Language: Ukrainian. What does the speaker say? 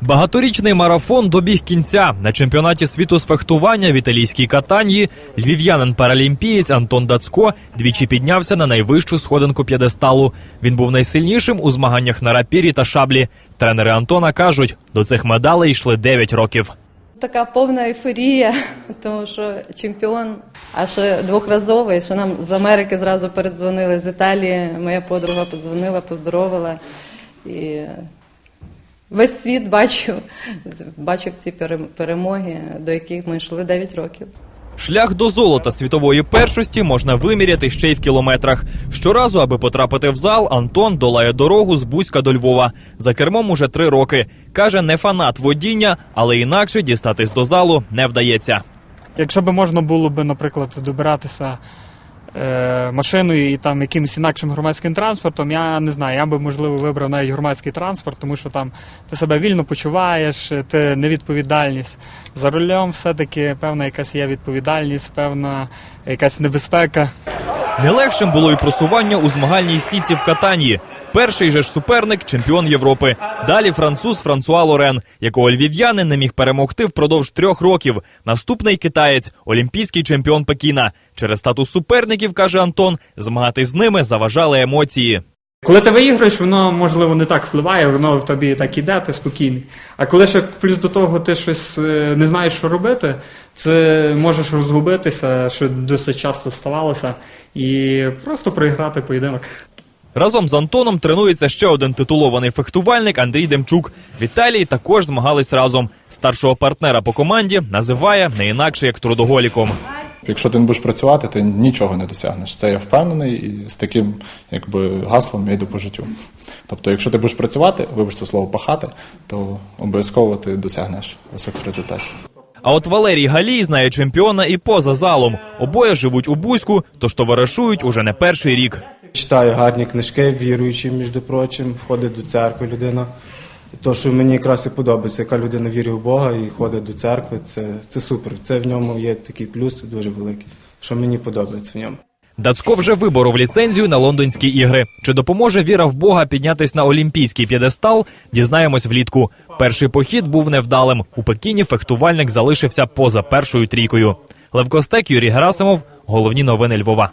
Багаторічний марафон добіг кінця на чемпіонаті світу з фехтування в італійській катанії. Львів'янин паралімпієць Антон Дацько двічі піднявся на найвищу сходинку п'єдесталу. Він був найсильнішим у змаганнях на рапірі та шаблі. Тренери Антона кажуть, до цих медалей йшли 9 років. Така повна ейфорія, тому що чемпіон, а ще двохразовий, що нам з Америки зразу передзвонили з Італії. Моя подруга подзвонила, поздоровила. І весь світ бачив, бачив ці перем- перемоги, до яких ми йшли 9 років. Шлях до золота світової першості можна виміряти ще й в кілометрах. Щоразу, аби потрапити в зал, Антон долає дорогу з Бузька до Львова. За кермом уже три роки. Каже, не фанат водіння, але інакше дістатись до залу не вдається. Якщо б можна було б, наприклад, добиратися машиною і там якимось інакшим громадським транспортом, я не знаю, я би можливо вибрав навіть громадський транспорт, тому що там ти себе вільно почуваєш, ти невідповідальність. За рулем все-таки певна якась є відповідальність, певна якась небезпека. Не легшим було й просування у змагальній сітці в катанії. Перший же ж суперник чемпіон Європи. Далі француз Франсуа Лорен, якого львів'янин не міг перемогти впродовж трьох років. Наступний китаєць, олімпійський чемпіон Пекіна. Через статус суперників, каже Антон, змагатись з ними заважали емоції. Коли ти виіграєш, воно можливо не так впливає, воно в тобі так іде, ти спокійний. А коли ще плюс до того ти щось е, не знаєш, що робити, це можеш розгубитися, що досить часто ставалося, і просто проіграти поєдинок. Разом з Антоном тренується ще один титулований фехтувальник Андрій Демчук. В Італії також змагались разом. Старшого партнера по команді називає не інакше як трудоголіком. Якщо ти не будеш працювати, ти нічого не досягнеш. Це я впевнений, і з таким якби гаслом я йду по життю. Тобто, якщо ти будеш працювати, вибачте слово пахати, то обов'язково ти досягнеш високих результатів. А от Валерій Галій знає чемпіона і поза залом. Обоє живуть у Бузьку, тож товаришують уже не перший рік. Читаю гарні книжки, віруючий, між прочим, входить до церкви людина. То, що мені якраз і подобається, яка людина вірить в Бога і ходить до церкви, це, це супер. Це в ньому є такий плюс дуже великий, що мені подобається в ньому. Дацько вже виборов ліцензію на лондонські ігри. Чи допоможе віра в Бога піднятись на олімпійський п'єдестал? Дізнаємось влітку. Перший похід був невдалим. У Пекіні фехтувальник залишився поза першою трійкою. Левкостек Юрій Герасимов. Головні новини Львова.